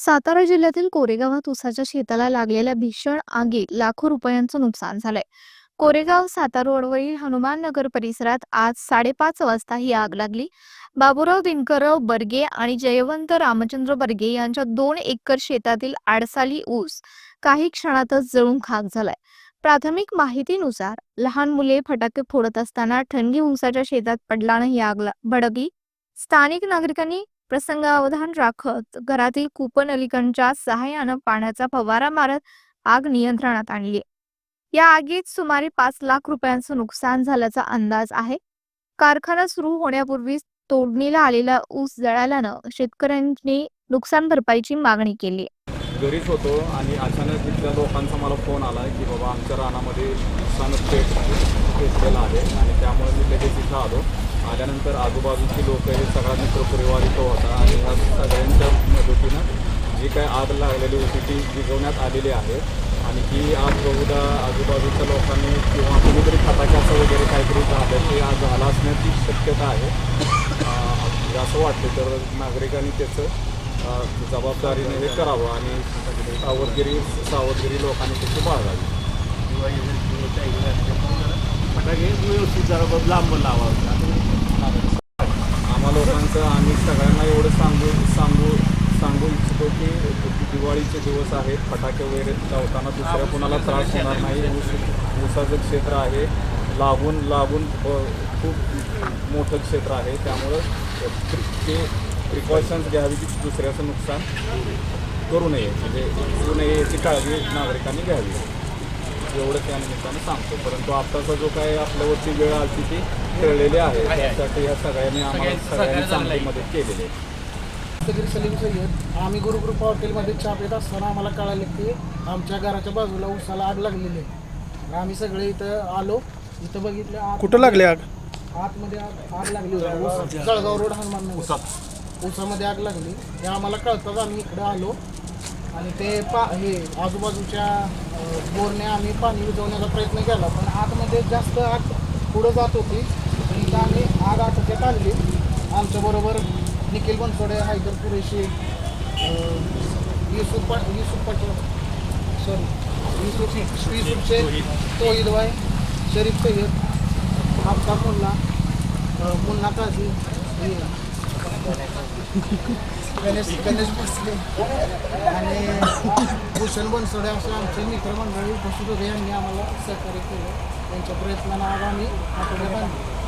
सातारा जिल्ह्यातील कोरेगावात उसाच्या शेताला लागलेल्या भीषण आगीत लाखो रुपयांचं नुकसान झालंय. कोरेगाव सातारा रोडवरील हनुमान नगर परिसरात आज साडेपाच वाजता ही आग लागली. बाबूराव दिनकरराव बर्गे आणि जयवंत रामचंद्र बर्गे यांच्या दोन एकर शेतातील आडसाली ऊस काही क्षणातच जळून खाक झालाय. प्राथमिक माहितीनुसार लहान मुले फटाके फोडत असताना ठणगी ऊसाच्या शेतात पडल्यानं ही आग भडकली. स्थानिक नागरिकांनी प्रसंगावधान राखत घरातील कुपन कूपनलिकांच्या सहाय्यानं पाण्याचा फवारा मारत आग नियंत्रणात आणली. या आगीत सुमारे पाच लाख रुपयांचं नुकसान झाल्याचा अंदाज आहे. कारखाना सुरू होण्यापूर्वी तोडणीला आलेला ऊस जळाल्यानं शेतकऱ्यांनी नुकसान भरपाईची मागणी केली. घरीच होतो आणि अचानक तिथल्या लोकांचा मला फोन आला की बाबा आमच्या रानामध्ये नुकसान पेट पेटलेलं आहे आणि त्यामुळे मी लगेच इथं आलो. आल्यानंतर आजूबाजूची लोक हे सगळा मित्रपरिवार इथं होता आणि ह्या सगळ्यांच्या मदतीनं जी काय आग लागलेली होती ती विझवण्यात आलेली आहे. आणि ही आग बहुधा आजूबाजूच्या लोकांनी किंवा कुणीतरी फटाक्याचं वगैरे काहीतरी झालं ते आज झालं असण्याची शक्यता आहे. असं वाटतं तर नागरिकांनी त्याचं जबाबदारीने हे करावं आणि सावधगिरी सावधगिरी लोकांनी त्याची बाळगावी. फटाके व्यवस्थित जरा लांब लावावं. आम्हा लोकांचं आम्ही सगळ्यांना एवढं सांगू सांगू सांगू इच्छितो की दिवाळीचे दिवस आहेत. फटाके वगैरे लावताना दुसऱ्या कोणाला त्रास होणार नाही. ऊस ऊसाचं क्षेत्र आहे. लागून लागून खूप मोठं क्षेत्र आहे. त्यामुळं ते प्रिकॉशन्स घ्यावी की दुसऱ्याचं नुकसान करू नये. म्हणजे करू नये याची काळजी नागरिकांनी घ्यावी. एवढं त्या निमित्तानं सांगतो. परंतु आत्ताचा जो काय आपल्यावरची वेळ आली ती कळलेली आहे. त्यासाठी ह्या सगळ्यांनी आम्हाला सगळ्यांनी चांगली मदत केलेली आहे. सगळी सलीम सय्यद आम्ही गुरुकृपा हॉटेलमध्ये चहा पित असताना आम्हाला कळाले की आमच्या घराच्या बाजूला उसाला आग लागलेली आहे. आम्ही सगळे इथं आलो. इथं बघितलं आत कुठं लागले आग? आतमध्ये आग आग लागली होती. ऊस- जळगाव रोड हनुमान नगर. ऊसामध्ये आग लागली. हे आम्हाला कळताच आम्ही इकडे आलो. आणि ते पा हे आजूबाजूच्या बोरने आम्ही पाणी विझवण्याचा प्रयत्न केला पण आतमध्ये जास्त आग पुढं जात होती. पण आम्ही आग आटोक्यात आणली. आमच्याबरोबर निखिल बनसोडे हायदर कुरेशी युसुफ पा युसुफ पाटील. सॉरी युसुफ युसुफ शेख तोहिद भाई शरीफ सय्यद आफताब मुल्ला मुन्ना काझी गणेश गणेश बसले. आणि भूषण बनसोडे असे आमचे मित्रमंडळी उपस्थित होते यांनी आम्हाला सहकार्य केलं. त्यांच्या प्रयत्नानं आज आम्ही आठवडे बांधले.